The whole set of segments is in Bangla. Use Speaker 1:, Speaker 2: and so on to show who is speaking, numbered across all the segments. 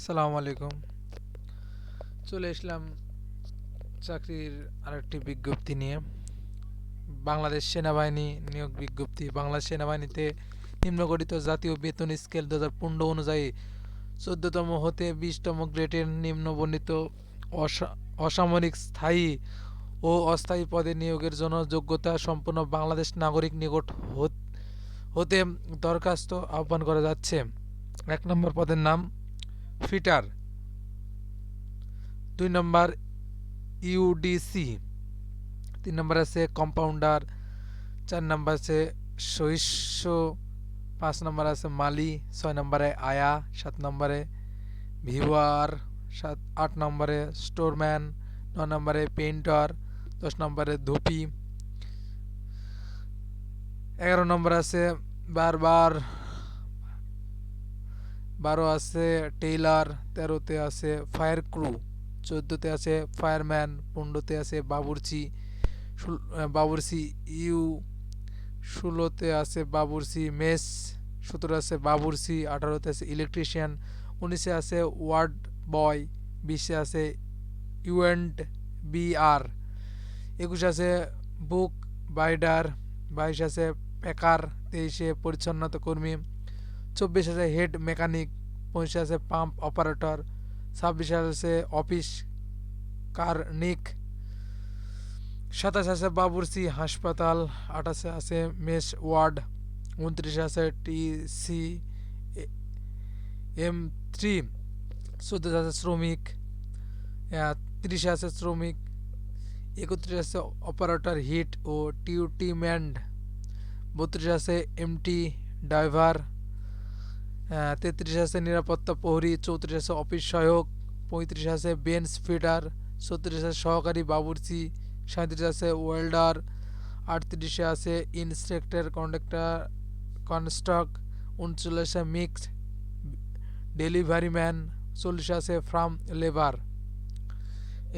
Speaker 1: আসসালামু আলাইকুম। চলে এসলাম চাকরির আরেকটি বিজ্ঞপ্তি নিয়ে। বাংলাদেশ সেনাবাহিনী নিয়োগ বিজ্ঞপ্তি। বাংলাদেশ সেনাবাহিনীতে নিম্নগঠিত জাতীয় বেতন স্কেল দু হাজার পনেরো অনুযায়ী চোদ্দতম হতে বিশতম গ্রেডের নিম্নবর্ণিত অসা- অসামরিক স্থায়ী ও অস্থায়ী পদে নিয়োগের জন্য যোগ্যতা সম্পন্ন বাংলাদেশ নাগরিক নিকট হতে দরখাস্ত আহ্বান করা যাচ্ছে। এক নম্বর পদের নাম ফিটার। দুই নম্বর ইউডিসি তিন নম্বর আছে কম্পাউন্ডার চার নম্বর আছে সহিষ্য পাঁচ নম্বর আছে মালি। ছয় নম্বরে আয়া। সাত নম্বরে ভিওয়ার সাত, আট নম্বরে স্টোরম্যান। ন নম্বরে পেইন্টার। দশ নম্বরে ধুপি। এগারো নম্বর আছে বারবার বারো আছে টেইলার তেরোতে আছে ফায়ার ক্রু চোদ্দোতে আছে ফায়ারম্যান পনেরোতে আছে বাবুর্চি আহ, ইউ ষোলোতে আছে বাবুর্চি মেস সতেরো আছে বাবুর্চি আঠারোতে আছে ইলেকট্রিশিয়ান উনিশে আছে ওয়ার্ড বয় বিশে আছে ইউএন্ট বিআর একুশে আছে বুক বাইডার বাইশ আছে প্যাকার তেইশে পরিচ্ছন্নতা কর্মী চব্বিশ আছে হেড মেকানিক পঁচিশে আছে, পাম্প অপারেটর ছাব্বিশে আছে, অফিস কারনিক সাতাশ আছে বাবুর্চি হাসপাতাল, আঠাশে আছে মেস ওয়ার্ড, উনত্রিশে আছে টিসি এম থ্রি চোদ্দোশে আছে শ্রমিক তিরিশে আছে শ্রমিক, একত্রিশে আছে অপারেটর, হিট ও টিউটিম্যান্ড, বত্রিশে আছে এমটি, ড্রাইভার তেত্রিশ আছে নিরাপত্তা প্রহরী, চৌত্রিশ আছে অফিস সহায়ক, পঁয়ত্রিশ আছে বেঞ্চ ফিটার ছত্রিশ আছে সহকারী বাবুর্চি, সাঁত্রিশ আছে ওয়েল্ডার আটত্রিশে আছে ইন্সট্রাক্টর কন্ডাক্টর কনস্ট্রাক্ট উনচল্লিশে মিক্সড ডেলিভারি ম্যান চল্লিশে আছে ফার্ম লেবার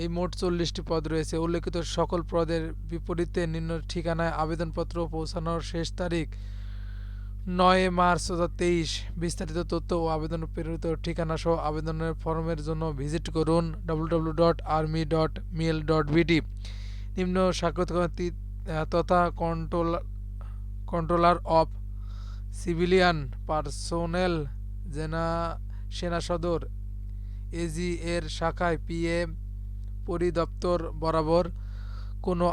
Speaker 1: এই মোট চল্লিশটি পদ রয়েছে। উল্লেখিত সকল পদের বিপরীতে নিম্ন ঠিকানায় আবেদনপত্র পৌঁছানোর শেষ তারিখ নয় মার্চ দু তেইশ বিস্তারিত তথ্য ও আবেদন প্রেরিত ঠিকানা সহ আবেদনের ফর্মের জন্য ভিজিট করুন www.army.mil.bd dot army dot mil dot BD নিম্ন স্বাক্ষরকারী তথা control controller of civilian personnel জেনা, সেনা সদর এজি এর শাখায় পিএ পরিদপ্তর বরাবর কোনো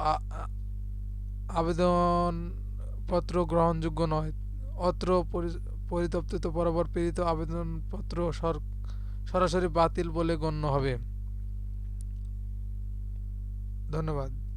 Speaker 1: আবেদনপত্র গ্রহণযোগ্য নয়। অত্র পরিতপ্ত বরাবর প্রেরিত আবেদনপত্র সরাসরি বাতিল বলে গণ্য হবে। ধন্যবাদ।